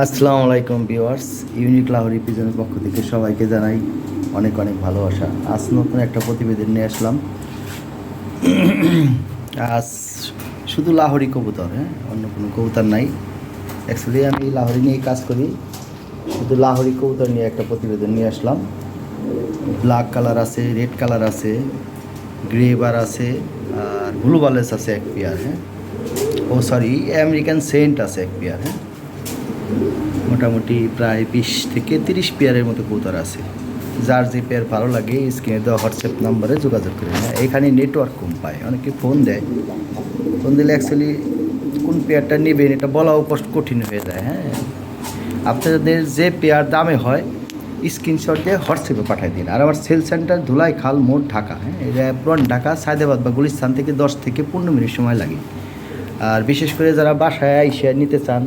আসসালামু আলাইকুম viewers, unique Lahori পিজনের পক্ষ থেকে সবাইকে জানাই অনেক অনেক ভালোবাসা। আজ নতুন একটা প্রতিবেদন নিয়ে আসলাম। আজ শুধু লাহোরি কবুতর হ্যাঁ? অন্য কোনো কবুতর নাই। অ্যাকচুয়ালি আমি লাহোরি নিয়েই কাজ করি। শুধু লাহোরি কবুতর নিয়ে একটা প্রতিবেদন নিয়ে আসলাম। ব্ল্যাক কালার আছে রেড কালার আছে গ্রে বার আছে, আর ব্লু বালেস আছে এক পেয়ার হ্যাঁ? ও সরি আমেরিকান সেন্ট আছে এক পেয়ার হ্যাঁ? মোটামুটি প্রায় বিশ থেকে তিরিশ পেয়ারের মতো কবুতর আছে। যার যে পেয়ার ভালো লাগে স্ক্রিনে দেওয়া হোয়াটসঅ্যাপ নাম্বারে যোগাযোগ করে হ্যাঁ এখানে নেটওয়ার্ক কম পায়, অনেকে ফোন দেয়। ফোন দিলে অ্যাকচুয়ালি কোন পেয়ারটা নেবেন, এটা বলাও কষ্ট কঠিন হয়ে যায় হ্যাঁ। আপনাদের যে পেয়ার দামে হয় স্ক্রিনশট দিয়ে হোয়াটসঅ্যাপে পাঠিয়ে দিন। আর আমার সেল সেন্টার ধুলাই খাল মোড় ঢাকা হ্যাঁ। এটা পুরান ঢাকা, সায়দাবাদ বা গুলিস্তান থেকে দশ থেকে পনেরো মিনিট সময় লাগে। আর বিশেষ করে যারা বাসায় আইসা নিতে চান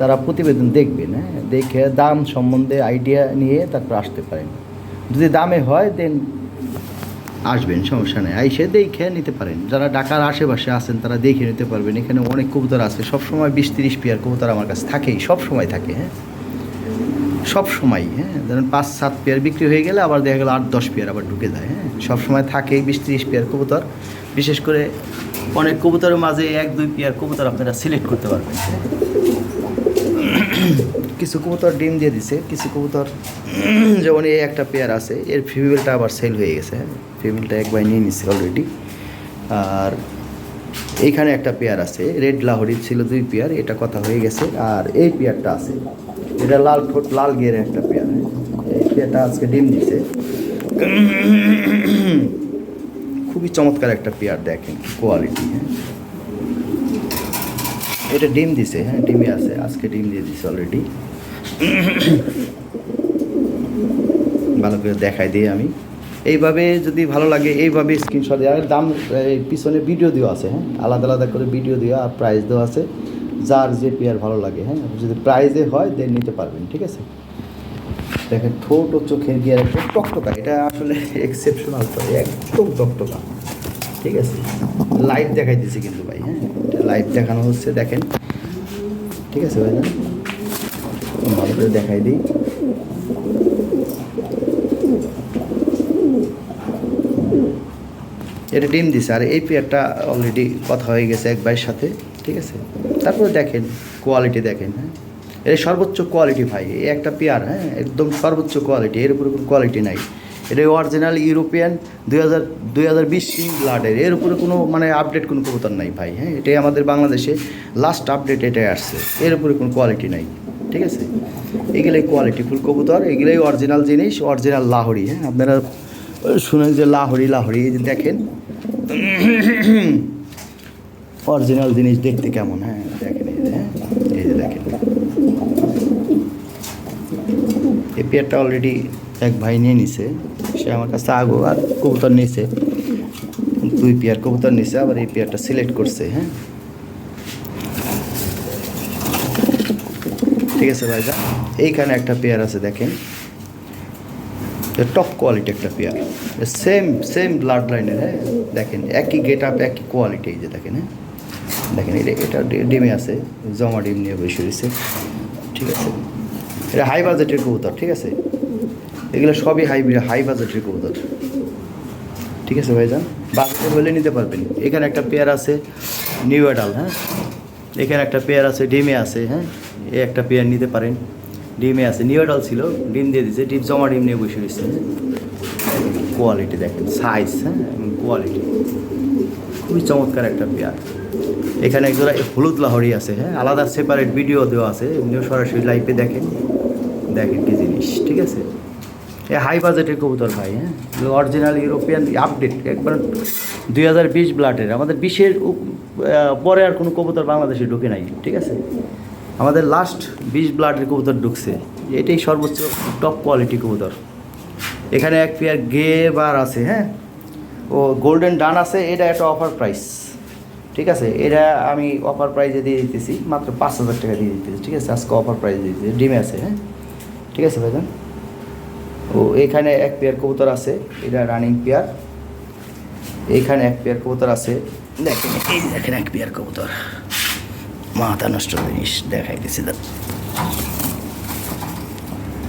তারা প্রতিবেদন দেখবেন হ্যাঁ দেখে দাম সম্বন্ধে আইডিয়া নিয়ে তারপর আসতে পারেন যদি দামে হয় দেন আসবেন, সমস্যা নেই। আইসে দেখে নিতে পারেন। যারা ঢাকার আশেপাশে আছেন, তারা দেখে নিতে পারবেন। এখানে অনেক কবুতর আছে। সবসময় বিশ তিরিশ পেয়ার কবুতর আমার কাছে থাকেই সব সময় থাকে হ্যাঁ? সব সময় হ্যাঁ? ধরেন পাঁচ সাত পেয়ার বিক্রি হয়ে গেলে আবার দেখা গেলো আট দশ পেয়ার আবার ঢুকে যায় হ্যাঁ? সব সময় থাকে বিশ তিরিশ পেয়ার কবুতর। বিশেষ করে অনেক কবুতরের মাঝে এক দুই পেয়ার কবুতর আপনারা সিলেক্ট করতে পারবেন কিছু কবুতর ডিম দিয়ে দিছে, কিছু কবুতর, যেমন এই একটা পেয়ার আছে, এর ফিমেলটা আবার সেল হয়ে গেছে হ্যাঁ? ফিমেলটা একবার নিয়ে নিচ্ছে অলরেডি আর এইখানে একটা পেয়ার আছে রেড লাহরি ছিল দুই পেয়ার এটা কথা হয়ে গেছে। আর এই পেয়ারটা আছে, এটা লাল ঠোঁট, লাল গিয়ারের একটা পেয়ার এই পেয়ারটা আজকে ডিম দিছে। খুবই চমৎকার একটা পেয়ার দেখেন কোয়ালিটি হ্যাঁ? এটা ডিম দিছে হ্যাঁ ডিমে আছে, আজকে ডিম দিয়ে দিছে অলরেডি ভালো করে দেখাই দিই আমি। এইভাবে যদি ভালো লাগে, এইভাবে স্ক্রিনশট দেওয়া। দাম পিছনে ভিডিও দেওয়া আছে হ্যাঁ আলাদা আলাদা করে ভিডিও দেওয়া আর প্রাইস দেওয়া আছে। যার যে পেয়ার ভালো লাগে হ্যাঁ যদি প্রাইজে হয় দেন নিতে পারবেন, ঠিক আছে? দেখেন, ঠোঁট ও চোখের গিয়ে একটা টকটকা। এটা আসলে এক্সেপশনাল একদম টকটকা। ঠিক আছে। লাইট দেখাই দিছি কিন্তু ভাই হ্যাঁ? লাইট দেখানো হচ্ছে, দেখেন। ঠিক আছে ভাই ভালো করে দেখাই দিই। এটা ডিম দিছে, আর এই পেয়ারটা অলরেডি কথা হয়ে গেছে এক ভাইয়ের সাথে, ঠিক আছে? তারপরে দেখেন কোয়ালিটি দেখেন হ্যাঁ? এটা সর্বোচ্চ কোয়ালিটি ভাই, এই একটা পেয়ার হ্যাঁ? একদম সর্বোচ্চ কোয়ালিটি এর উপরে কোনো কোয়ালিটি নাই। এটা অরিজিনাল ইউরোপিয়ান দুই হাজার দুই হাজার বিশ এর উপরে কোনো মানে আপডেট কোনো কবুতর নাই ভাই হ্যাঁ? এটাই আমাদের বাংলাদেশে লাস্ট আপডেট এটাই আসছে। এর উপরে কোনো কোয়ালিটি নাই, ঠিক আছে? এগুলোই কোয়ালিটি ফুল কবুতর, এগুলোই অরিজিনাল জিনিস অরিজিনাল লাহরি হ্যাঁ? আপনারা শুনেন যে লাহরি লাহরি, এই দেখেন। অরিজিনাল জিনিস দেখতে কেমন হ্যাঁ? দেখেন এই হ্যাঁ? এই যে দেখেন। এই পেয়ারটা অলরেডি এক ভাই নিয়ে নিছে। সে আমার কাছে আগো আর কবুতর নিছে। দুই পেয়ার কবুতর নিছে, আবার এই পেয়ারটা সিলেক্ট করছে হ্যাঁ। ঠিক আছে ভাইজা এইখানে একটা পেয়ার আছে দেখেন। টপ কোয়ালিটি একটা পেয়ার। সেম সেম ব্লাড লাইনের হ্যাঁ। দেখেন, একই গেট আপ একই কোয়ালিটি যে দেখেন হ্যাঁ। দেখেন, এটা এটা ডিমে আছে, জমা ডিম নিয়ে বসে রয়েছে। ঠিক আছে। এটা হাই বাজেটের কবুতর, ঠিক আছে। এগুলো সবই হাই হাই বাজেটের কবুতর। ঠিক আছে ভাইজান? বাজেটে হলে নিতে পারবেন। এখানে একটা পেয়ার আছে নিউ অ্যাডাল হ্যাঁ? এখানে একটা পেয়ার আছে ডিমে আছে হ্যাঁ? এ একটা পেয়ার নিতে পারেন। ডিমে আছে নিউ অ্যাডাল ছিল, ডিম দিয়ে দিয়েছে ডিম জমা ডিম নিয়ে বসে রয়েছে। কোয়ালিটি দেখেন সাইজ হ্যাঁ? কোয়ালিটি খুবই চমৎকার একটা পেয়ার এখানে একজোড়া হলুদ লাহরি আছে হ্যাঁ? আলাদা সেপারেট ভিডিও দেওয়া আছে। এমনিও সরাসরি লাইভে দেখেন। দেখেন কি জিনিস, ঠিক আছে? এ হাই বাজেটের কবুতর ভাই হ্যাঁ? অরিজিনাল ইউরোপিয়ান আপডেট একবার দুই হাজার বিশ ব্লাডের আমাদের বিশের পরে আর কোনো কবুতর বাংলাদেশে ঢুকে নাই, ঠিক আছে? আমাদের লাস্ট বিশ ব্লাডের কবুতর ঢুকছে। এটাই সর্বোচ্চ টপ কোয়ালিটি কবুতর। এখানে এক পেয়ার গে বার আছে হ্যাঁ? ও গোল্ডেন ডান আছে, এটা একটা অফার প্রাইস ঠিক আছে? এটা আমি অফার প্রাইজে দিয়ে দিতেছি, মাত্র পাঁচ হাজার টাকা দিয়ে দিতেছি, ঠিক আছে? আজকে অফার প্রাইজ দিয়ে দিতেছি। ডিমে আছে হ্যাঁ? ঠিক আছে ভাইজান? ও এখানে এক পেয়ার কবুতর আছে, এটা রানিং পেয়ার এইখানে এক পেয়ার কবুতর আছে। দেখেন, এই দেখেন এক পেয়ার কবুতর। মাথা নষ্ট জিনিস দেখাইতেছি দাদা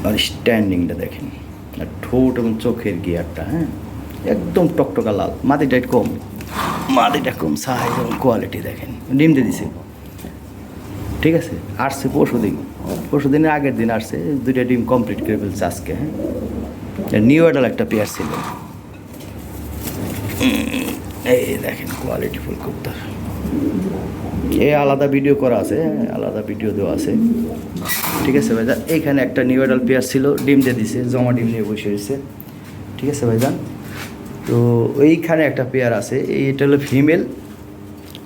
আর স্ট্যান্ডিংটা দেখেন। আর ঠোঁট এবং চোখের গিয়ারটা হ্যাঁ? একদম টকটকা লাল একটু কম। মাটিটা কম সাইজ এবং কোয়ালিটি দেখেন। ডিম দিয়ে দিছে। ঠিক আছে? আসছে পরশু দিন পরশু দিনের আগের দিন আসছে দুইটা ডিম কমপ্লিট করে ফেলছে আজকে হ্যাঁ? নিউ অ্যাডাল একটা পেয়ার ছিল। এই দেখেন কোয়ালিটি ফুল কবুতর। এ আলাদা ভিডিও করা আছে হ্যাঁ, আলাদা ভিডিও দেওয়া আছে। ঠিক আছে ভাইজান? এইখানে একটা নিউ অ্যাডাল পেয়ার ছিল ডিম দিয়ে দিছে জমা ডিম নিয়ে বসে রয়েছে। ঠিক আছে ভাইজান? তো ওইখানে একটা পেয়ার আছে এইটা হলো ফিমেল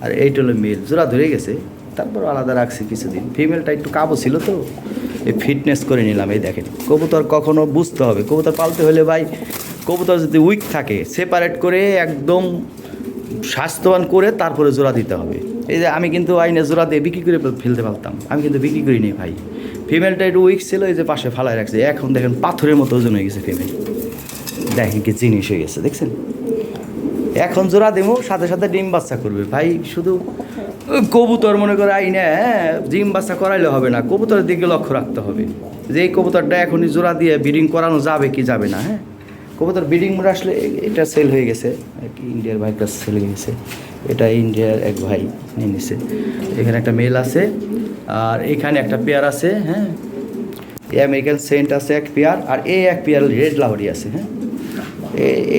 আর এইটা হলো মেল জোড়া ধরে গেছে। তারপর আলাদা রাখছি কিছুদিন। ফিমেলটা একটু কাবো ছিল তো, এই ফিটনেস করে নিলাম, এই দেখেন। কবুতর কখনো বুঝতে হবে, কবুতর পালতে হলে ভাই, কবুতর যদি উইক থাকে সেপারেট করে একদম স্বাস্থ্যবান করে তারপরে জোড়া দিতে হবে। এই যে আমি কিন্তু আইনে জোড়া দিয়ে বিক্রি করে ফেলতে পারতাম। আমি কিন্তু বিক্রি করিনি ভাই। ফিমেলটা একটু উইক ছিল, এই যে পাশে ফালায় রাখছে। এখন দেখেন পাথরের মতো ওজন হয়ে গেছে ফিমেল দেখেন কি জিনিস হয়ে গেছে, দেখছেন? এখন জোড়া দেবো সাথে সাথে ডিম বাচ্চা করবে। ভাই, শুধু কবুতর মনে করে আইনে হ্যাঁ ডিম বাচ্চা করাইলে হবে না। কবুতরের দিকে লক্ষ্য রাখতে হবে। যে এই কবুতরটা এখনই জোড়া দিয়ে ব্রিডিং করানো যাবে কি যাবে না হ্যাঁ? কবুতর ব্রিডিং মোড়ে আসলে এটা সেল হয়ে গেছে। ইন্ডিয়ার ভাইটা সেল হয়ে গেছে। এটা ইন্ডিয়ার এক ভাই নিয়ে নিছে। এখানে একটা মেল আছে আর এখানে একটা পেয়ার আছে হ্যাঁ? এই আমেরিকান সেন্ট আছে এক পেয়ার আর এই এক পেয়ার রেড লাহরি আছে হ্যাঁ?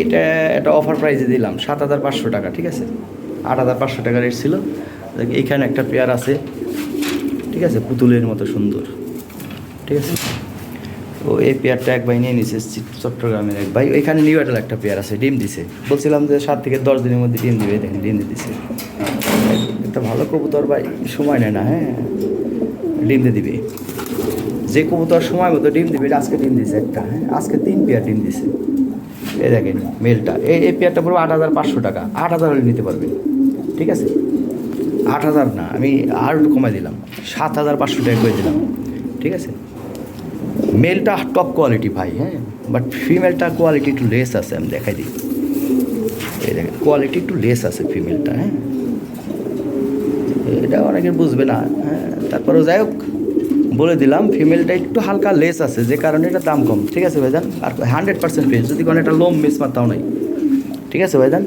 এটা একটা অফার প্রাইজে দিলাম, সাত হাজার পাঁচশো টাকা, ঠিক আছে? আট হাজার পাঁচশো টাকা রেট ছিল। এইখানে একটা পেয়ার আছে, ঠিক আছে? পুতুলের মতো সুন্দর, ঠিক আছে? ও, এই পেয়ারটা এক ভাই নিয়ে নিছে চট্টগ্রামের এক ভাই। এখানে নিউ এটাল একটা পেয়ার আছে, ডিম দিছে। বলছিলাম যে সাত থেকে দশ দিনের মধ্যে ডিম দিবে, দেখেন, ডিম দিছে। একটা ভালো কবুতর ভাই, সময় নেয় না হ্যাঁ? ডিম দিয়ে দিবে। যে কবুতর সময় মতো ডিম দিবে আজকে ডিম দিছে একটা হ্যাঁ? আজকে তিন পেয়ার ডিম দিছে। এই দেখেন, মেলটা। এই এই পেয়ারটা পুরো আট হাজার পাঁচশো টাকা। আট হাজার নিতে পারবেন, ঠিক আছে? আট হাজার না, আমি আর একটু কমাই দিলাম। সাত হাজার পাঁচশো টাকা করে দিলাম। ঠিক আছে? মেলটা টপ কোয়ালিটি ভাই হ্যাঁ? বাট ফিমেলটা কোয়ালিটি একটু লেস আছে, আমি দেখাই দিই। এই কোয়ালিটি একটু লেস আছে ফিমেলটা হ্যাঁ? এটা অনেকে বুঝবে না হ্যাঁ? তারপরেও যাই হোক, বলে দিলাম ফিমেলটা একটু হালকা লেস আছে, যে কারণে এটা দাম কম। ঠিক আছে ভাইজান? আর হান্ড্রেড পার্সেন্ট ফেস যদি কোনো একটা লোম মিস মারতাও নাই। ঠিক আছে ভাইজান?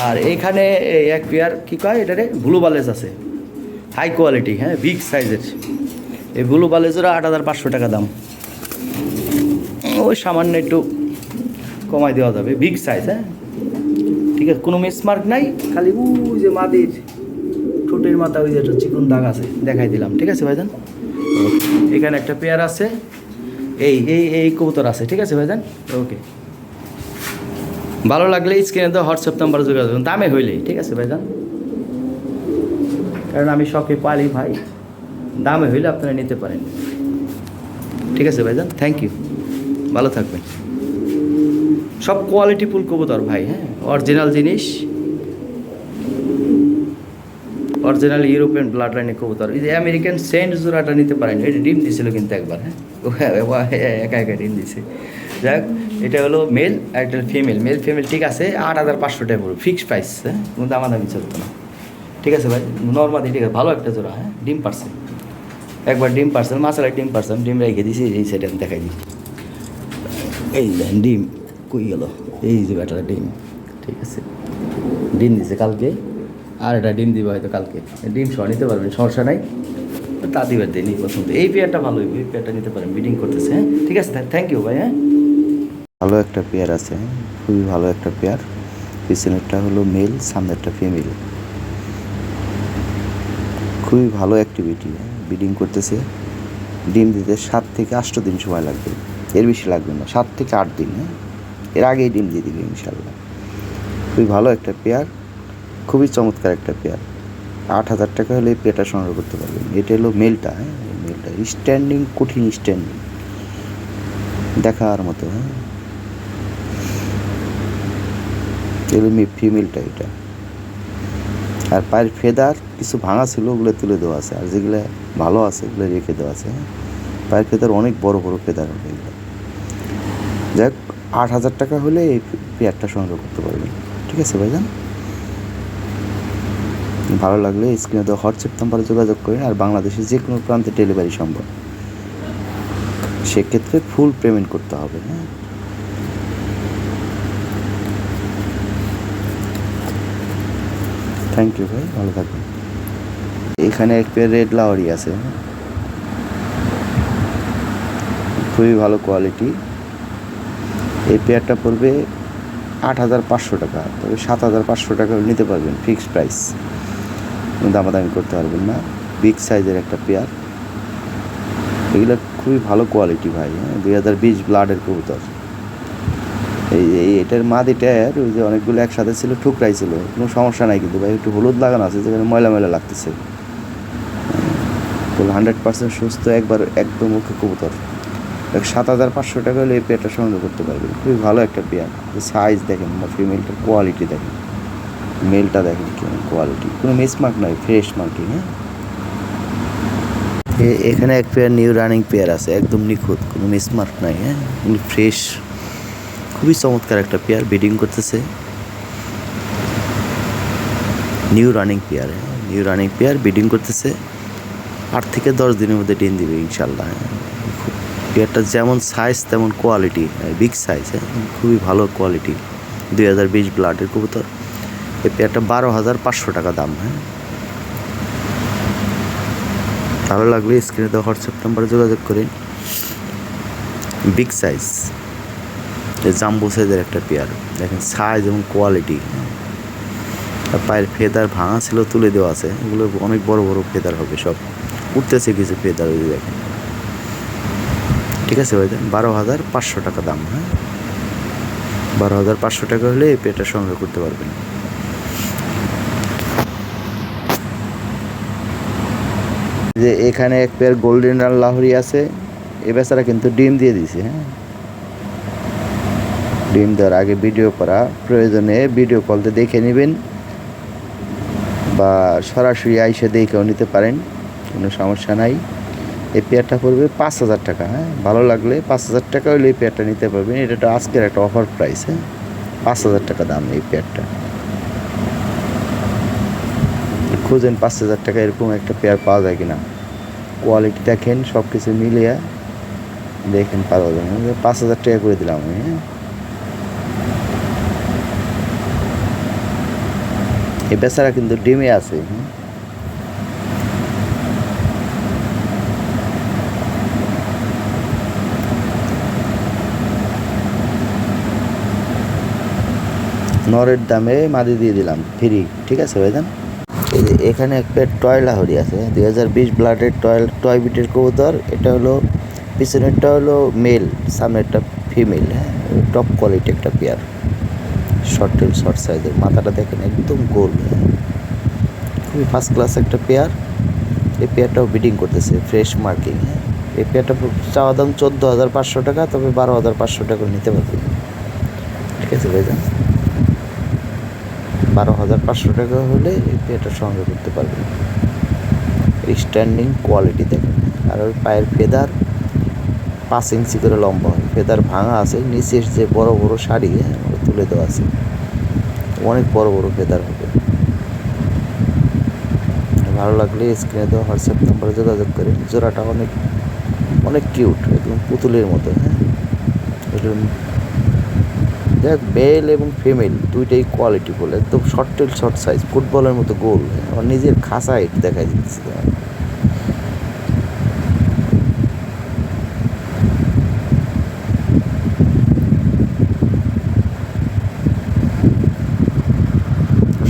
আর এইখানে এই এক পেয়ার, কী কয় এটারে? ব্লু বালেজ আছে। হাই কোয়ালিটি হ্যাঁ বিগ সাইজের এই ব্লু বালেজেরও আট হাজার পাঁচশো টাকা দাম। ওই সামান্য একটু কমাই দেওয়া যাবে বিগ সাইজ হ্যাঁ। ঠিক আছে, কোনো মিসমার্ক নাই, খালি ওই যে মাদির ঠোঁটের মাথা, ওই যে একটা চিকন দাগ আছে, দেখাই দিলাম। ঠিক আছে, ভাইজান? এখানে একটা পেয়ার আছে। এই এই এই কবুতর আছে, ঠিক আছে, ভাইজান? ওকে। ভালো লাগলে স্ক্রিনে তো হোয়াটসঅ্যাপ নাম্বার যোগাযোগ। দামে হইলেই ঠিক আছে ভাইজান? কারণ আমি শখে পালি ভাই দামে হইলে আপনারা নিতে পারেন। ঠিক আছে ভাইজান? থ্যাংক ইউ ভালো থাকবেন। সব কোয়ালিটি ফুল কবুতর ভাই হ্যাঁ? অরিজিনাল জিনিস। অরিজিনাল ইউরোপিয়ান ব্লাড লাইনের কবুতর। এই যে আমেরিকান সেন্ট জোড়াটা নিতে পারেন। এটা ডিম দিছিল কিন্তু একবার হ্যাঁ, একা একা ডিম দিছে। যাক, এটা হলো মেল আর একটা ফিমেল মেল ফিমেল ঠিক আছে, আট হাজার পাঁচশো টাকা পড়বে। ফিক্সড প্রাইস হ্যাঁ? কোনো দামাদামি চলতো না। ঠিক আছে ভাই নর্মালি ঠিক আছে, ভালো একটা জোড়া হ্যাঁ? ডিম পার্সেল একবার ডিম পার্সেল মাসালা ডিম পার্সেল ডিম রেখে দিয়েছি এই সেটা আমি দেখাই দিচ্ছি। এই ডিম, কই গেল? এই যে ব্যাটার ডিম, ঠিক আছে। ডিম দিছে কালকে, আর এটা ডিম দিবে হয়তো কালকে। ডিম সহ নিতে পারবেন, সমস্যা নাই। তা দিবার দিনই পছন্দ এই পেয়ারটা ভালো, এই পেয়ারটা নিতে পারেন বিডিং করতেছে হ্যাঁ? ঠিক আছে থ্যাংক ইউ ভাই হ্যাঁ ভালো একটা পেয়ার আছে, খুবই ভালো একটা পেয়ার। পিছনেরটা হলো মেল সামনেরটা ফিমেল খুবই ভালো অ্যাক্টিভিটি ব্রিডিং করতেছে। ডিম দিতে সাত থেকে আষ্ট দিন সময় লাগবে। এর বেশি লাগবে না, সাত থেকে আট দিন হ্যাঁ? এর আগেই ডিম দিয়ে দিবে ইনশাল্লাহ খুবই ভালো একটা পেয়ার, খুবই চমৎকার একটা পেয়ার। আট হাজার টাকা হলে পেয়ারটা সংগ্রহ করতে পারবেন এটা হলো মেলটা হ্যাঁ? মেলটা স্ট্যান্ডিং কঠিন স্ট্যান্ডিং দেখার মতো হ্যাঁ? এগুলো ফিমেলটা এটা। আর পায়ের ফেদার কিছু ভাঙা ছিল, ওগুলো তুলে দেওয়া আছে। আর যেগুলো ভালো আছে, ওগুলো রেখে দেওয়া আছে হ্যাঁ? পায়ের ফেদার অনেক বড় বড় ফেদার হবে এগুলো। যাই হোক আট হাজার টাকা হলে এই পেয়ারটা সংগ্রহ করতে পারবেন। ঠিক আছে, ভাইজান? ভালো লাগলে স্ক্রিনে দেওয়া হোয়াটসঅ্যাপ নাম্বারে যোগাযোগ করেন আর বাংলাদেশের যে কোনো প্রান্তে ডেলিভারি সম্ভব। সেক্ষেত্রে ফুল পেমেন্ট করতে হবে হ্যাঁ? থ্যাংক ইউ ভাই, ভালো থাকবেন। এখানে এক রেড লাওয়ারি আছে খুবই ভালো কোয়ালিটি এই পেয়ারটা পড়বে আট হাজার পাঁচশো টাকা, তবে সাত হাজার পাঁচশো টাকা নিতে পারবেন ফিক্সড প্রাইস দামাদামি করতে পারবেন না। বিগ সাইজের একটা পেয়ার এগুলো খুবই ভালো কোয়ালিটি ভাই হ্যাঁ? দুই হাজার বিশ ব্লাডের কবুতর। এই এটার মাদিটার ওই যে অনেকগুলো একসাথে ছিল ঠুকরাই ছিল। কোনো সমস্যা নাই কিন্তু ভাই, একটু হলুদ লাগানো আছে, যেখানে ময়লা ময়লা লাগতেছে। হান্ড্রেড পার্সেন্ট সুস্থ, একবার একদম ওকে কবুতর। সাত হাজার পাঁচশো টাকা হলে এই পেয়ারটা সংগ্রহ করতে পারবেন। খুবই ভালো একটা পেয়ার সাইজ দেখেন বা ফিমেলটার কোয়ালিটি দেখেন। মেলটা দেখেন কেমন কোয়ালিটি কোনো মিসমার্ক নয় ফ্রেশ মার্কিং হ্যাঁ? এখানে এক পেয়ার নিউ রানিং পেয়ার আছে, একদম নিখুঁত, কোনো মিসমার্ক নাই হ্যাঁ? ফ্রেশ খুবই চমৎকার একটা পেয়ার বিডিং করতেছে। New running pair new running pair breeding করতেছে। আট থেকে দশ দিনের মধ্যে ডিম দিবে ইনশাল্লাহ খুব- পেয়ারটা যেমন সাইজ তেমন কোয়ালিটি বিগ সাইজ হ্যাঁ? খুবই ভালো কোয়ালিটি দুই হাজার বিশ ব্লাডের কবুতর। এই পেয়ারটা বারো হাজার পাঁচশো টাকা দাম হ্যাঁ? ভালো লাগলে স্ক্রিনে দেওয়া হোয়াটসঅ্যাপ নাম্বারে যোগাযোগ করেন বিগ সাইজ জাম্বো সাইজের একটা পেয়ার দেখেন সাইজ এবং কোয়ালিটি পায়ের ফেদার ভাঙা ছিল, তুলে দেওয়া আছে। এগুলো অনেক বড় বড় ফেদার হবে সব। উঠতেছে কিছু ফেদার ওই দেখেন। ঠিক আছে ভাই বারো হাজার পাঁচশো টাকা দাম হ্যাঁ? বারো হাজার পাঁচশো টাকা হলে এই পেয়ারটা সংগ্রহ করতে পারবেন। যে এখানে এক পেয়ার গোল্ডেন আর লাহরি আছে, এ বেচারা কিন্তু ডিম দিয়ে দিছে হ্যাঁ। ডিম দেওয়ার আগে ভিডিও করা প্রয়োজনে ভিডিও কলতে দেখে নেবেন বা সরাসরি আইসে দেখেও নিতে পারেন, কোনো সমস্যা নাই। এই পেয়ারটা পড়বে পাঁচ হাজার টাকা হ্যাঁ। ভালো লাগলে পাঁচ হাজার টাকা হলে এই পেয়ারটা নিতে পারবেন। এটা আজকের একটা অফার প্রাইস হ্যাঁ। পাঁচ হাজার টাকা দাম এই পেয়ারটা খুঁজেন পাঁচ হাজার টাকা এরকম একটা পেয়ার পাওয়া যায় কিনা কোয়ালিটি দেখেন সব কিছু মিলিয়ে দেখেন পাওয়া যাবে। পাঁচ হাজার টাকা করে দিলাম আমি হ্যাঁ এই বেচারা কিন্তু ডিমে আছে। নরের দামে মাদি দিয়ে দিলাম ফ্রি ঠিক আছে ভাইজান এই যে এখানে এক পেট টয় লাহরি আছে, দুই হাজার বিশ ব্লাডের টয় টয় বিটের কবুতর। এটা হলো, পিছনেরটা হলো মেল সামনেরটা ফিমেল হ্যাঁ? টপ কোয়ালিটি একটা পেয়ার শর্ট টেল শর্ট সাইজের মাথাটা দেখেন, একদম গোল হ্যাঁ? খুবই ফার্স্ট ক্লাস একটা পেয়ার এই পেয়ারটাও বিডিং করতেছে ফ্রেশ মার্কিং হ্যাঁ? এই পেয়ারটা চাওয়া দাম চোদ্দ হাজার পাঁচশো টাকা, তবে বারো হাজার পাঁচশো টাকা নিতে পারবে। ঠিক আছে ভাইজান? বারো হাজার পাঁচশো টাকা হলে এই পেয়ারটা সংগ্রহ করতে পারবেন। স্ট্যান্ডিং কোয়ালিটি দেখেন। আর ওই পায়ের ফেদার পাঁচ ইঞ্চি করে লম্বা হয়। ফেদার ভাঙা আছে নিচের যে বড় বড় শাড়ি হ্যাঁ, তুলে দেওয়া আছে। অনেক বড় বড় ফেদার হবে। ভালো লাগলে স্ক্রিনে দেওয়া হোয়াটসঅ্যাপ নাম্বারে যোগাযোগ করে জোড়াটা অনেক অনেক কিউট একদম পুতুলের মতো হ্যাঁ। দেখ মেল এবং ফিমেল দুইটাই কোয়ালিটি বলে একদম শর্ট টেল শর্ট সাইজ ফুটবলের মতো গোল আমার নিজের খাসা হাইট দেখাই দিচ্ছে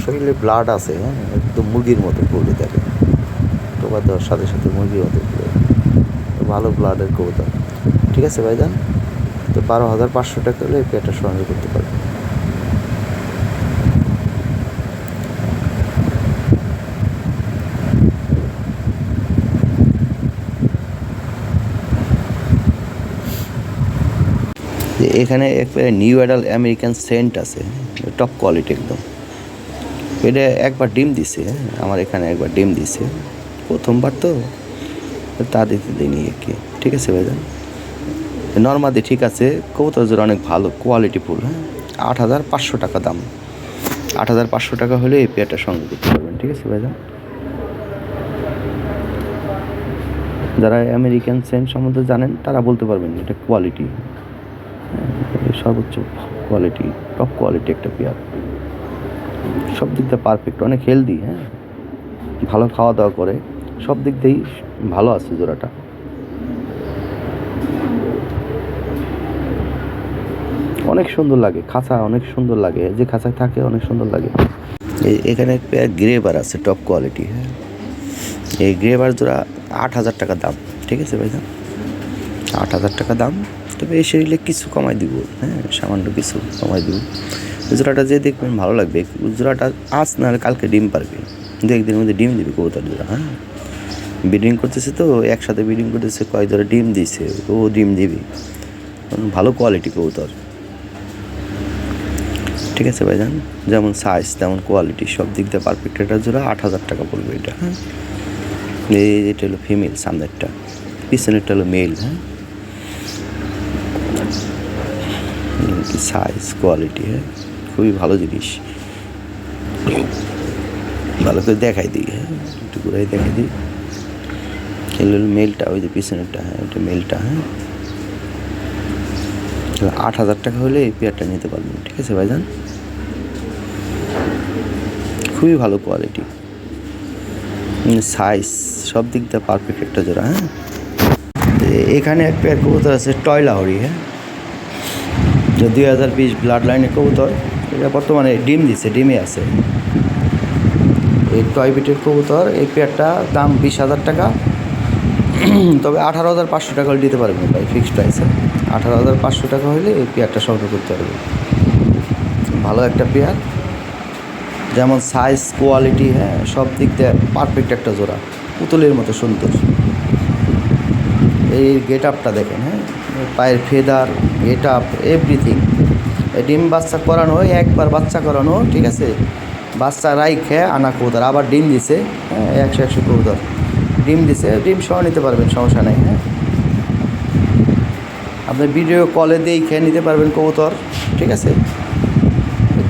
শরীরে ব্লাড আছে হ্যাঁ? একদম মুরগির মতো পড়বে দেখে। টোকা দেওয়ার সাথে সাথে মুরগির মতো ভালো ব্লাডের কবুতর। ঠিক আছে ভাইজান? তো বারো হাজার পাঁচশো টাকা হলে এই সংগ্রহ করতে পারবে। এখানে নিউ অ্যাডাল আমেরিকান সেন্ট আছে টপ কোয়ালিটি একদম। এটা একবার ডিম দিছে, আমার এখানে একবার ডিম দিছে। প্রথমবার তো, তা দিতে দিইনি কি ঠিক আছে ভাইজান? নর্মাদি ঠিক আছে, কবুতর অনেক ভালো কোয়ালিটি ফুল হ্যাঁ? আট হাজার পাঁচশো টাকা দাম। আট হাজার পাঁচশো টাকা হলে এই পেয়ারটা সংগ্রহ করতে পারবেন ঠিক আছে ভাইজান? যারা আমেরিকান সেন্ট সম্বন্ধে জানেন, তারা বলতে পারবেন এটা কোয়ালিটি সর্বোচ্চ কোয়ালিটি টপ কোয়ালিটি একটা পেয়ার সব দিক দিয়ে পারফেক্ট অনেক হেলদি হ্যাঁ? ভালো খাওয়া দাওয়া করে, সব দিক দিয়েই ভালো আছে জোড়াটা। অনেক সুন্দর লাগে, খাঁচা অনেক সুন্দর লাগে, যে খাঁচায় থাকে অনেক সুন্দর লাগে। এখানে পেয়ার গ্রেবার আছে টপ কোয়ালিটি হ্যাঁ। এই গ্রেবার জোড়া আট হাজার টাকা দাম, ঠিক আছে ভাইজান? আট হাজার টাকা দাম, তবে এসে নিলে কিছু কমাই দিব হ্যাঁ সামান্য কিছু কমাই দিব। জোড়াটা যে দেখবেন ভালো লাগবে জোড়াটা আজ না হলে কালকে ডিম পারবে। দু একদিনের মধ্যে ডিম দিবে কবুতর জোড়া হ্যাঁ। ব্রিডিং করতেছে তো একসাথে ব্রিডিং করতেছে কয়েক জোড়া ডিম দিছে, ও ডিম দিবে। ভালো কোয়ালিটি কবুতর। ঠিক আছে ভাইজান? যেমন সাইজ তেমন কোয়ালিটি সব দিক দিয়ে পারফেক্ট এটা জোড়া আট হাজার টাকা পড়বে এটা। হ্যাঁ এই এটা হলো ফিমেল সামনেরটা। পিছনেরটা হলো মেল হ্যাঁ? সাইজ কোয়ালিটি হ্যাঁ? খুবই ভালো জিনিস। ভালো করে দেখাই দিই হ্যাঁ? একটু ঘুরাই দেখাই দিই। এগুলো মেলটা ওই যে পিছনেরটা হ্যাঁ? এটা মেলটা হ্যাঁ? আট হাজার টাকা হলে এই পেয়ারটা নিতে পারবেন, ঠিক আছে ভাইজান? খুবই ভালো কোয়ালিটি সাইজ সব দিক দিয়ে পারফেক্ট একটা জোড়া হ্যাঁ? এখানে এক পেয়ার কবুতর আছে টয় লাহরি হ্যাঁ? দুই হাজার বিশ ব্লাড লাইনের কবুতর। এটা বর্তমানে ডিম দিচ্ছে ডিমে আছে। এই টয় বিটের কবুতর, এই পেয়ারটা দাম বিশ হাজার টাকা। তবে আঠারো হাজার পাঁচশো টাকা হলে দিতে পারবেন ভাই ফিক্সড প্রাইসে আঠারো হাজার পাঁচশো টাকা হলে এই পেয়ারটা সংগ্রহ করতে পারবে ভালো একটা পেয়ার, যেমন সাইজ কোয়ালিটি হ্যাঁ সব দিক দিয়ে পারফেক্ট একটা জোড়া, পুতুলের মতো সুন্দর। এই গেট আপটা দেখেন হ্যাঁ পায়ের ফেদার গেট আপ এভরিথিং ডিম বাচ্চা করানো একবার বাচ্চা করানো, ঠিক আছে? বাচ্চা রাইখে আনা কবুতর, আবার ডিম দিছে হ্যাঁ একশো একশো কবুতর। ডিম দিছে, ডিম সহ নিতে পারবেন, সমস্যা নেই হ্যাঁ? আপনি ভিডিও কলে দিয়ে খেয়ে নিতে পারবেন কবুতর, ঠিক আছে?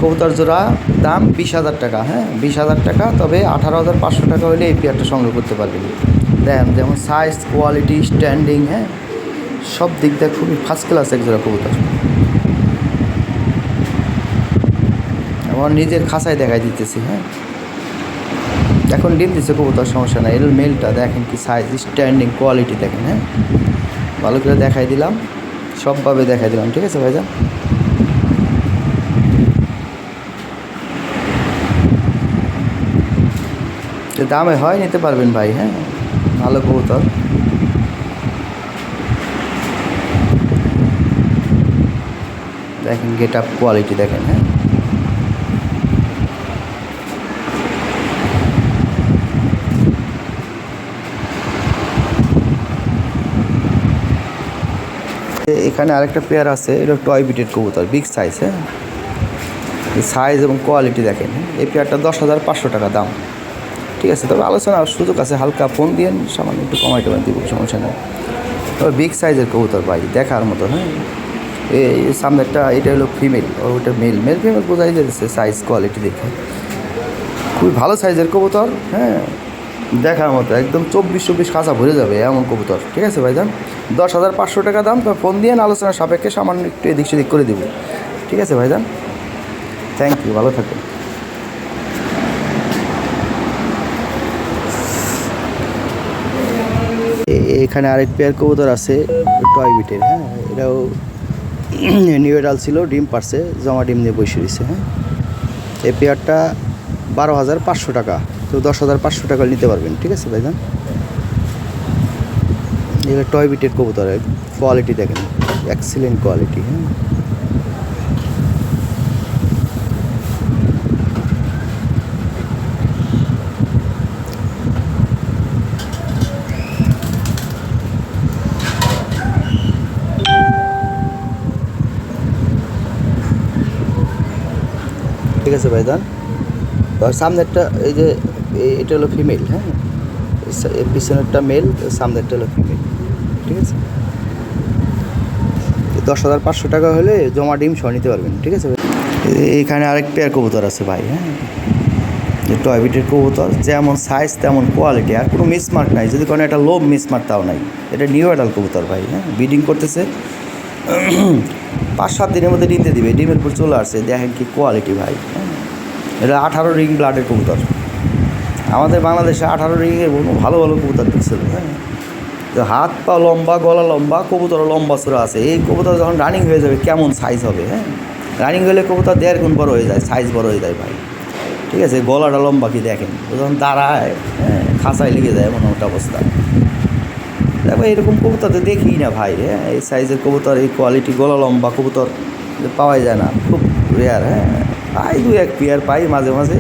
কবুতর জোড়া দাম বিশ হাজার টাকা হ্যাঁ? বিশ হাজার টাকা, তবে আঠারো হাজার পাঁচশো টাকা হলে এই পেয়ারটা সংগ্রহ করতে পারবেন। দেখেন যেমন সাইজ কোয়ালিটি স্ট্যান্ডিং হ্যাঁ? সব দিক দিয়ে খুবই ফার্স্ট ক্লাস এক জোড়া কবুতর। আমার নিজের খাঁচায় দেখাই দিতেছি হ্যাঁ? এখন ডিম দিচ্ছে কবুতর, সমস্যা নাই। এর মেলটা দেখেন কি সাইজ স্ট্যান্ডিং কোয়ালিটি দেখেন হ্যাঁ? ভালো করে দেখাই দিলাম। সবভাবে দেখাই দিলাম, ঠিক আছে ভাইজান? দামে হয় নিতে পারবেন ভাই হ্যাঁ? ভালো কবুতর। দেখেন গেট আপ কোয়ালিটি দেখেন হ্যাঁ এ- এখানে আরেকটা পেয়ার আছে, এটা টয় বিটেড কবুতর বিগ সাইজ হ্যাঁ? সাইজ এবং কোয়ালিটি দেখেন হ্যাঁ? এই পেয়ারটা দশ হাজার পাঁচশো টাকা দাম। ঠিক আছে, তবে আলোচনার সুযোগ আছে, হালকা ফোন দিয়ে সামান্য একটু কমাই টমাই দিব, সমস্যা নেই। তবে বিগ সাইজের কবুতর ভাই, দেখার মতো হ্যাঁ? এই সামনেরটা এটা হলো ফিমেল আর ওটা মেল মেল ফিমেল বোঝাই যাচ্ছে সাইজ কোয়ালিটি দেখে। খুবই ভালো সাইজের কবুতর হ্যাঁ? দেখার মতো, একদম চব্বিশ চব্বিশ কাঁচা ভরে যাবে এমন কবুতর, ঠিক আছে ভাই ভাইজান? দশ হাজার পাঁচশো টাকা দাম তবে ফোন দিয়ে আলোচনা সাপেক্ষে সামান্য একটু এদিক সেদিক করে দেবো, ঠিক আছে ভাই ভাইজান? থ্যাংক ইউ ভালো থাকবেন। এ- এখানে আরেক পেয়ার কবুতর আছে টয় বিটের হ্যাঁ? এটাও নিউ এডাল ছিল, ডিম পারছে, জমা ডিম নিয়ে বসে দিছে হ্যাঁ? এই পেয়ারটা বারো হাজার পাঁচশো টাকা। তো দশ হাজার পাঁচশো টাকা নিতে পারবেন, ঠিক আছে ভাইজান? এগুলো টয় বিটের কবুতর কোয়ালিটি দেখেন এক্সিলেন্ট কোয়ালিটি হ্যাঁ। ঠিক আছে ভাইজান? আর একটা এই যে এটা হলো ফিমেল হ্যাঁ? পিছনেরটা মেল সামনেরটা হলো ফিমেল ঠিক আছে? দশ হাজার পাঁচশো টাকা হলে জমা ডিম সহ নিতে পারবেন, ঠিক আছে? এখানে আরেক পেয়ার কবুতর আছে ভাই হ্যাঁ? টয় বিটের কবুতর, যেমন সাইজ তেমন কোয়ালিটি আর কোনো মিসমার্ক নাই। যদি কোনো একটা লোভ মিসমার্ক তাও নাই। এটা নিউ অ্যাডাল কবুতর ভাই হ্যাঁ? বিডিং করতেছে। পাঁচ সাত দিনের মধ্যে ডিমতে দিবে। ডিমের পর চলে আসছে। দেখেন কি কোয়ালিটি ভাই হ্যাঁ? এটা আঠারো রিং ব্লাডের কবুতর। আমাদের বাংলাদেশে আঠারো রিংয়ের ভালো ভালো কবুতর ঢুকছিল হ্যাঁ তো হাত পা লম্বা, গলা লম্বা কবুতর লম্বা সুরা আছে। এই কবুতর যখন রানিং হয়ে যাবে, কেমন সাইজ হবে হ্যাঁ? রানিং হলে কবুতর দেড় গুণ বড় হয়ে যায় সাইজ বড় হয়ে যায় ভাই। ঠিক আছে? গলাটা লম্বা কি দেখেন? যখন দাঁড়ায় হ্যাঁ খাঁচায় লেগে যায় এমন একটা অবস্থা। দেখো, এরকম কবুতর তো দেখি না ভাই হ্যাঁ? এই সাইজের কবুতর, এই কোয়ালিটি গলা লম্বা কবুতর পাওয়াই যায় না। খুব রেয়ার হ্যাঁ? পাই দু এক পেয়ার পাই মাঝে মাঝে।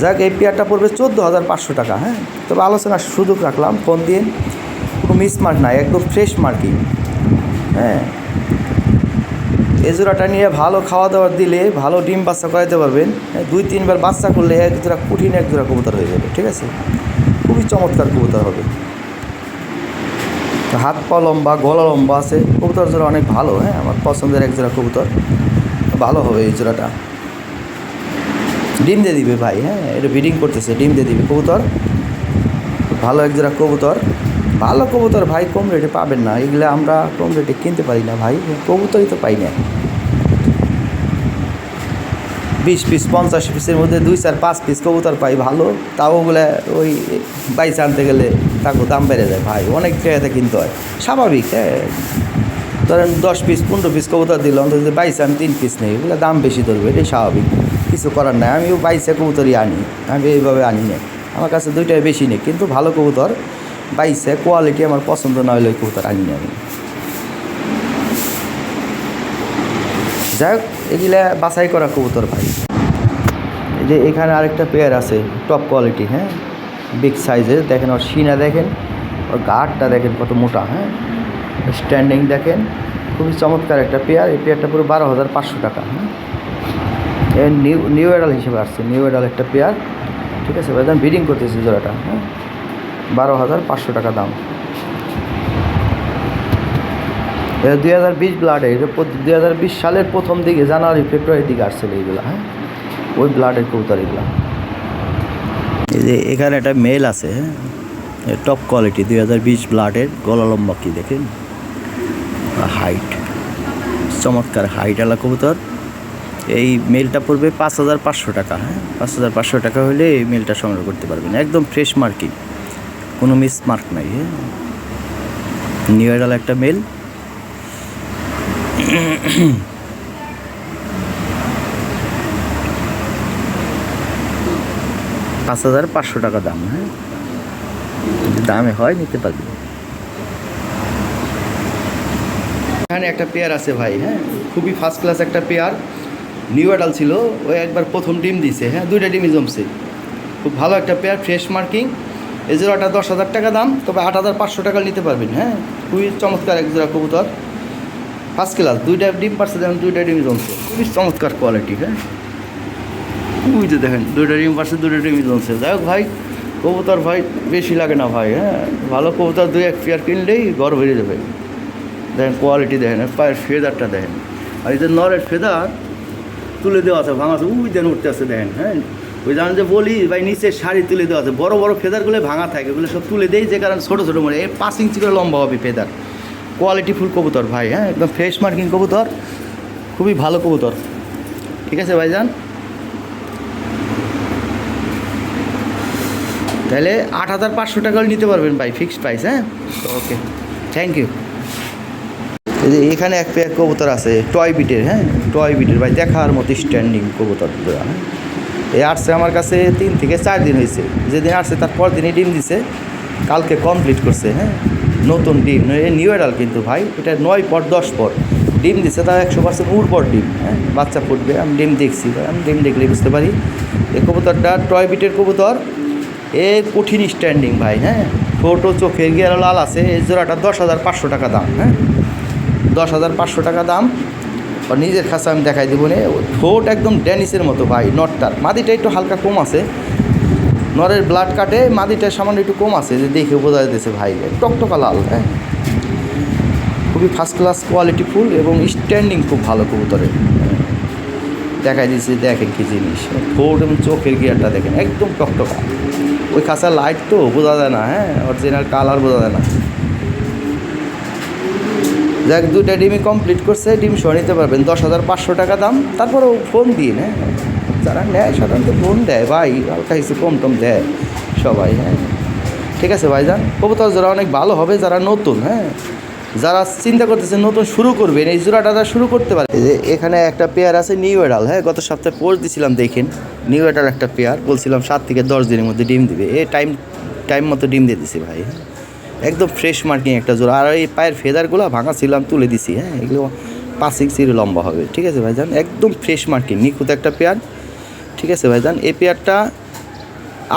যাক এই পেয়ারটা পড়বে চোদ্দ হাজার পাঁচশো টাকা হ্যাঁ? তবে আলোচনার সুযোগ রাখলাম ফোন দিয়ে। কোনো মিসমার্ক নাই একদম ফ্রেশ মার্কিং হ্যাঁ? এই জোড়াটা নিয়ে ভালো খাওয়া দাওয়া দিলে ভালো ডিম বাচ্চা করাইতে পারবেন হ্যাঁ, দুই তিনবার বাচ্চা করলে এক জোড়া কঠিন এক জোড়া কবুতর হয়ে যাবে ঠিক আছে? খুবই চমৎকার কবুতর হবে। হাত পা লম্বা গলা লম্বা আছে কবুতর জোড়া অনেক ভালো হ্যাঁ? আমার পছন্দের এক জোড়া কবুতর ভালো হবে এই জোড়াটা। ডিম দিয়ে দিবে ভাই হ্যাঁ এটা ব্রিডিং করতেছে, ডিম দিয়ে দিবে। কবুতর? ভালো এক জোড়া কবুতর। ভালো কবুতর ভাই, কম রেটে পাবেন না। এগুলো আমরা কম রেটে কিনতে পারি না ভাই, কবুতরই তো পাই না। বিশ পিস পঞ্চাশ পিসের মধ্যে দুই চার পাঁচ পিস কবুতর পাই ভালো। তাও ওগুলো ওই বাইশ আনতে গেলে তাকে দাম বেড়ে যায় ভাই। অনেক জায়গাতে কিনতে হয়। স্বাভাবিক হ্যাঁ। ধরেন দশ পিস পনেরো পিস কবুতর দিল অন্তত বাইশে আমি তিন পিস নেই। এগুলো দাম বেশি ধরবে, এটাই স্বাভাবিক। কিছু করার নাই। আমিও বাইশে কবুতরই আনি। আমি এইভাবে আনি না আমার কাছে দুইটাই বেশি নেই, কিন্তু ভালো কবুতর। বাইশে কোয়ালিটি আমার পছন্দ না হলে কবুতর আনি না আমি। যাই হোক, এগুলা বাছাই করা কবুতর ভাই। এই যে এখানে আরেকটা পেয়ার আছে টপ কোয়ালিটি হ্যাঁ? বিগ সাইজের দেখেন, ওর সিনা দেখেন, ওর গাঢ়টা দেখেন কত মোটা হ্যাঁ? স্ট্যান্ডিং দেখেন। খুবই চমৎকার একটা পেয়ার এই পেয়ারটা পুরো বারো হাজার পাঁচশো টাকা হ্যাঁ? নিউ নিউ এডাল হিসেবে আসছে, নিউ এডাল একটা পেয়ার। ঠিক আছে একদম বিডিং করতেছে জোড়াটা হ্যাঁ? বারো হাজার পাঁচশো টাকা দাম। দুই হাজার বিশ ব্লাডে দুই হাজার বিশ সালের প্রথম দিকে, জানুয়ারি, ফেব্রুয়ারির দিকে আসছিল এইগুলো হ্যাঁ? ওই ব্লাডের কবুতর এগুলো। এই যে এখানে একটা মেল আছে হ্যাঁ? টপ কোয়ালিটি দুই হাজার বিশ ব্লাডের গলা লম্বা কি দেখেন? হাইট, চমৎকার হাইট আলা কবুতর। এই মেলটা পড়বে পাঁচ হাজার পাঁচশো টাকা হ্যাঁ? পাঁচ হাজার পাঁচশো টাকা হলে এই মেলটা সংগ্রহ করতে পারবেন। একদম ফ্রেশ মার্কিং কোনো মিস মার্ক নাই হ্যাঁ? নিউ এডাল একটা মেল পাঁচ হাজার পাঁচশো টাকা দাম হ্যাঁ? দামে হয়, নিতে পারবি। এখানে একটা পেয়ার আছে ভাই হ্যাঁ? খুবই ফার্স্ট ক্লাস একটা পেয়ার নিউ অ্যাডাল ছিল ওই একবার প্রথম ডিম দিছে হ্যাঁ দুইটা ডিমই জমছে। খুব ভালো একটা পেয়ার ফ্রেশ মার্কিং এই জোড়াটা দশ হাজার টাকা দাম, তবে আট হাজার পাঁচশো টাকা নিতে পারবেন হ্যাঁ খুবই চমৎকার এক জোড়া কবুতর। ফার্স্ট ক্লাস দুইটা ডিম পারছে, দেখেন দুইটা ডিম জমছে, খুবই চমৎকার কোয়ালিটি হ্যাঁ। খুবই তো দেখেন, দুইটা ডিম পারছে, দুইটা ডিম জমছে। যাই হোক ভাই, কবুতর ভাই, বেশি লাগে না ভাই হ্যাঁ। ভালো কবুতর দুই, এক পেয়ার কিনলেই ঘর ভরে যাবে। দেখেন কোয়ালিটি দেখেন, পায়ের ফেদারটা দেখেন। আর এই যে নরের ফেদার তুলে দেওয়া আছে, ভাঙা আছে, উই যেন উঠতে আছে দেখেন হ্যাঁ? ওই জানেন যে বলি, ভাই, নিচে শাড়ি তুলে দেওয়া আছে, বড় বড় ফেদারগুলো ভাঙা থাকে, ওগুলো সব তুলে দেই, যে কারণে ছোটো ছোটো মনে এই পাঁচ ইঞ্চি করে লম্বা হবে ফেদার। কোয়ালিটি ফুল কবুতর, ভাই হ্যাঁ? একদম ফ্রেশ মার্কিং কবুতর, খুবই ভালো কবুতর। ঠিক আছে, ভাইজান? তাহলে আট হাজার পাঁচশো টাকা নিতে পারবেন, ভাই ফিক্সড প্রাইস হ্যাঁ? ওকে থ্যাংক ইউ এখানে এক পেয়ার কবুতর আছে টয় বিটের হ্যাঁ? টয় বিটের ভাই, দেখার মতো স্ট্যান্ডিং কবুতর হ্যাঁ? এই আসছে আমার কাছে তিন থেকে চার দিন হয়েছে। যেদিন আসছে তার পর দিনই ডিম দিছে, কালকে কমপ্লিট করছে হ্যাঁ? নতুন ডিম নিউ এডাল কিন্তু, ভাই, এটা নয় পর, দশ পর। ডিম দিছে তার একশো পার্সেন্ট উর্বর ডিম হ্যাঁ? বাচ্চা ফুটবে, আমি ডিম দেখছি আমি ডিম দেখলে বুঝতে পারি। এই কবুতরটা টয় বিটের কবুতর, এ কঠিন স্ট্যান্ডিং ভাই হ্যাঁ? ছোটো চোখের গিয়ে লাল আছে, এই জোড়াটা দশ হাজার পাঁচশো টাকা দাম হ্যাঁ? দশ হাজার পাঁচশো টাকা দাম। আর নিজের কাছে আমি দেখাই দেবো নে। ঠোঁট একদম ড্যানিসের মতো ভাই, নটটার। মাদিটা একটু হালকা কম আছে। নরের ব্লাড কাটে, মাদিটা সামান্য একটু কম আছে, যে দেখে বোঝা যাচ্ছে ভাই। টকটকা লাল হ্যাঁ। খুবই ফার্স্ট ক্লাস কোয়ালিটি ফুল এবং স্ট্যান্ডিং খুব ভালো কবুতরের। দেখাই দিচ্ছি দেখেন কি জিনিস। ফোর্ড এবং চোখের গিয়ারটা দেখেন, একদম টকটকা। ওই খাঁচার লাইট তো, বোঝা যায় না হ্যাঁ। অরিজিনাল কালার বোঝা যায় না। যাক দুটা ডিমই কমপ্লিট করছে, ডিম সহ নিতে পারবেন। দশ হাজার পাঁচশো টাকা দাম। তারপরেও ফোন দিন হ্যাঁ যারা নেয়, সাধারণত ফোন দেয়। ভাই, হালকা কিছু কম টম দেয় সবাই হ্যাঁ। ঠিক আছে ভাই ভাইজান? কবুতর জোড়া অনেক ভালো হবে যারা নতুন হ্যাঁ। যারা চিন্তা করতেছে নতুন শুরু করবেন, এই জোড়াটা তারা শুরু করতে পারে। যে এখানে একটা পেয়ার আছে নিউ এডাল হ্যাঁ। গত সপ্তাহে পোস্ট দিছিলাম, দেখেন। নিউ এডাল একটা পেয়ার, বলছিলাম সাত থেকে দশ দিনের মধ্যে ডিম দিবে। এ টাইম টাইম মতো ডিম দিয়ে দিছি, ভাই। হ্যাঁ একদম ফ্রেশ মার্কিং একটা জোড়া। আর এই পায়ের ফেদারগুলো ভাঙা ছিলাম, তুলে দিছি হ্যাঁ? এগুলো পাঁচ ইঞ্চির লম্বা হবে। ঠিক আছে ভাইজান? একদম ফ্রেশ মার্কিং নিখুঁত একটা পেয়ার ঠিক আছে ভাইজান? এই পেয়ারটা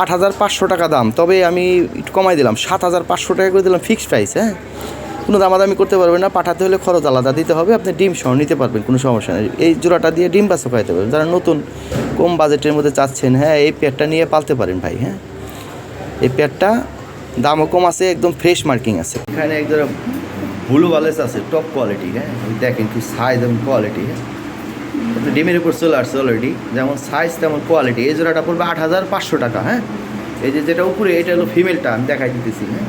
আট হাজার পাঁচশো টাকা দাম। তবে আমি একটু কমাই দিলাম। সাত হাজার পাঁচশো টাকা করে দিলাম ফিক্সড প্রাইস হ্যাঁ? কোনো দামাদামি করতে পারবেন না। পাঠাতে হলে খরচ আলাদা দিতে হবে। আপনি ডিম সহ নিতে পারবেন, কোনো সমস্যা নেই। এই জোড়াটা দিয়ে ডিম বাচ্চা খাইতে পারবেন। যারা নতুন, কম বাজেটের মধ্যে চাচ্ছেন হ্যাঁ এই পেয়ারটা নিয়ে পালতে পারেন ভাই হ্যাঁ? এই পেয়ারটা দামও কম আছে, একদম ফ্রেশ মার্কিং আছে। এখানে একদম ব্লু বালেস আছে টপ কোয়ালিটি হ্যাঁ? দেখেন কি সাইজ এবং কোয়ালিটি হ্যাঁ? ডিমের উপর চলে আসছে অলরেডি যেমন সাইজ তেমন কোয়ালিটি এই জোড়াটা পড়বে আট হাজার পাঁচশো টাকা হ্যাঁ? এই যে যেটা উপরে, এটা হলো ফিমেলটা আমি দেখাই দিতেছি হ্যাঁ?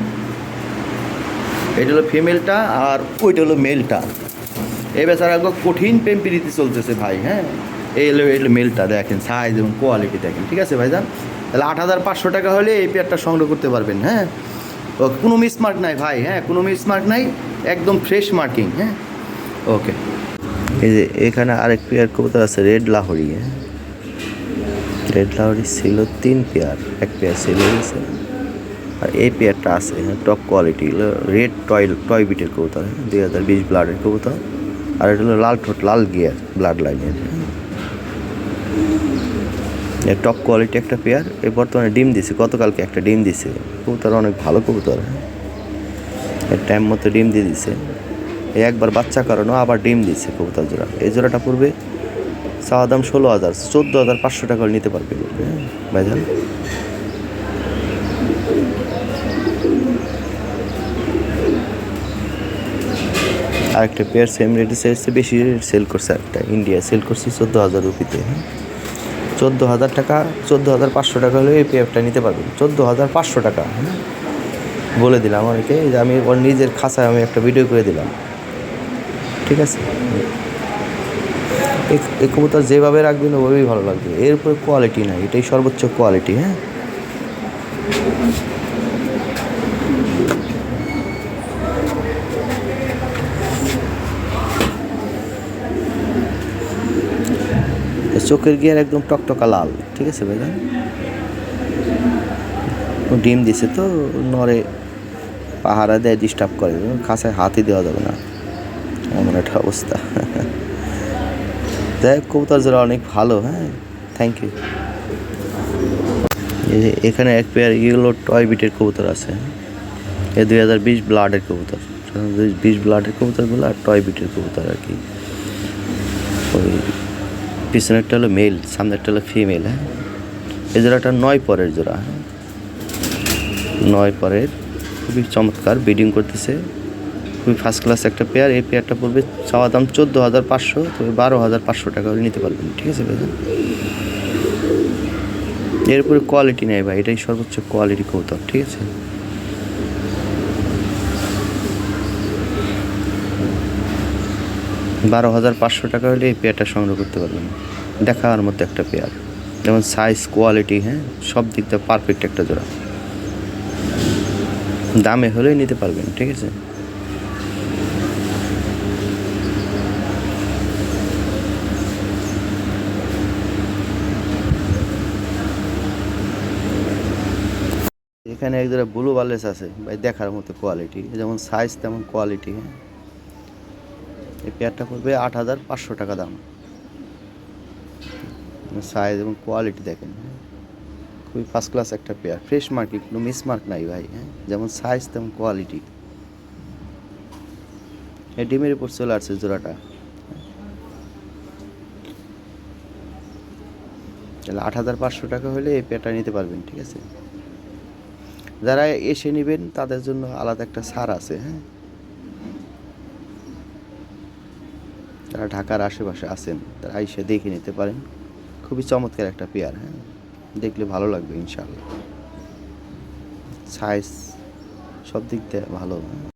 এটা হলো ফিমেলটা আর ওইটা হলো মেলটা এই বেচারা একদম কঠিন প্রেম চলতেছে ভাই হ্যাঁ? এই হলো এই হলো মেলটা দেখেন সাইজ এবং কোয়ালিটি দেখেন, ঠিক আছে ভাইজান? তাহলে আট হাজার পাঁচশো টাকা হলে এই পেয়ারটা সংগ্রহ করতে পারবেন হ্যাঁ? কোনো মিসমার্ক নাই ভাই হ্যাঁ? কোনো মিসমার্ক নাই, একদম ফ্রেশ মার্কিং হ্যাঁ? ওকে এই যে এখানে আরেক পেয়ার কবুতর আছে রেড লাহরি হ্যাঁ? রেড লাহরি ছিল তিন পেয়ার এক পেয়ার ছিল আর এই পেয়ারটা আছে হ্যাঁ top quality red toy toy বিটের কবুতর হ্যাঁ? দুই হাজার বিশ ব্লাডের কবুতর। আর এটা হলো লাল ঠোঁট, লাল গিয়ার ব্লাড লাইনের টপ কোয়ালিটি একটা পেয়ার এ বর্তমানে ডিম দিছে, গতকালকে একটা ডিম দিছে। কবুতর অনেক ভালো কবুতর হ্যাঁ? এর টাইম মতো ডিম দিয়ে দিছে। এই একবার বাচ্চা কারণও আবার ডিম দিছে কবুতর জোড়া। এই জোড়াটা পড়বে চাওয়া দাম ষোলো হাজার, চোদ্দ হাজার পাঁচশো টাকা নিতে পারবে হ্যাঁ? ভাইজান? আরেকটা পেয়ার সেম রেটে এসছে বেশি রেট সেল করছে একটা ইন্ডিয়া সেল করছে চোদ্দ হাজার রুপিতে হ্যাঁ? চোদ্দ হাজার টাকা, চোদ্দ হাজার পাঁচশো টাকা হলে এই পেয়ারটা নিতে পারবেন। চোদ্দ হাজার পাঁচশো টাকা বলে দিলাম অনেকে, যে আমি ওর নিজের খাসায় আমি একটা ভিডিও করে দিলাম। ঠিক আছে? এক কবুতর যেভাবে রাখবেন, ওভাবেই ভালো লাগবে। এর উপরে কোয়ালিটি নাই, এটাই সর্বোচ্চ কোয়ালিটি হ্যাঁ? চোখের গিয়ার একদম টকটকা লাল, ঠিক আছে ভাইয়া ডিম দিছে তো নরে পাহারা দেয় ডিস্টার্ব করে। খাসায় হাতই দেওয়া যাবে না। এমন একটা অবস্থা। দেখ কবুতর জোড়া অনেক ভালো হ্যাঁ? থ্যাংক ইউ এখানে এক পেয়ার ইয়েলো টয় বিটের কবুতর আছে। এ দুই হাজার বিশ ব্লাডের কবুতর। বিশ ব্লাডের কবুতরগুলো আর টয় বিটের কবুতর আর কি। ওই পিছনেরটা হলো মেল সামনেরটা হলো ফিমেল হ্যাঁ? এই জোড়াটা নয় পরের জোড়া। নয় পরের, খুবই চমৎকার ব্রিডিং করতেছে। খুবই ফার্স্ট ক্লাস একটা পেয়ার এই পেয়ারটা পড়বে চাওয়া দাম চোদ্দ হাজার পাঁচশো, তবে বারো হাজার পাঁচশো টাকা নিতে পারবেন, ঠিক আছে ভাই এরপরে কোয়ালিটি নেই ভাই, এটাই সর্বোচ্চ কোয়ালিটি কৌতুক, ঠিক আছে? বারো হাজার পাঁচশো টাকা হলে এই পেয়ারটা সংগ্রহ করতে পারবেন। দেখার মতো একটা পেয়ার। যেমন সাইজ কোয়ালিটি হ্যাঁ? সব দিক দিয়ে পারফেক্ট একটা জোড়া। দামে হলেই নিতে পারবেন, ঠিক আছে? এখানে এক জোড়া ব্লু বালেস আছে। ভাই, দেখার মতো কোয়ালিটি যেমন সাইজ তেমন কোয়ালিটি হ্যাঁ? এই পেয়ারটা পড়বে আট হাজার পাঁচশো টাকা দাম। সাইজ এবং কোয়ালিটি দেখেন হ্যাঁ। খুবই ফার্স্ট ক্লাস একটা পেয়ার। ফ্রেশ মার্কেট কোনো মিস মার্ক নাই ভাই হ্যাঁ। যেমন সাইজ তেমন কোয়ালিটি এই ডিমের উপর চলে আসছে জোড়াটা তাহলে আট হাজার পাঁচশো টাকা হলে এই পেয়ারটা নিতে পারবেন, ঠিক আছে। যারা এসে নেবেন, তাদের জন্য আলাদা একটা ছাড় আছে হ্যাঁ। যারা ঢাকার আশেপাশে আছেন, তারা এসে দেখে নিতে পারেন। খুবই চমৎকার একটা পেয়ার হ্যাঁ? দেখলে ভালো লাগবে ইনশাল্লাহ সাইজ সব দিক দিয়ে ভালো হ্যাঁ।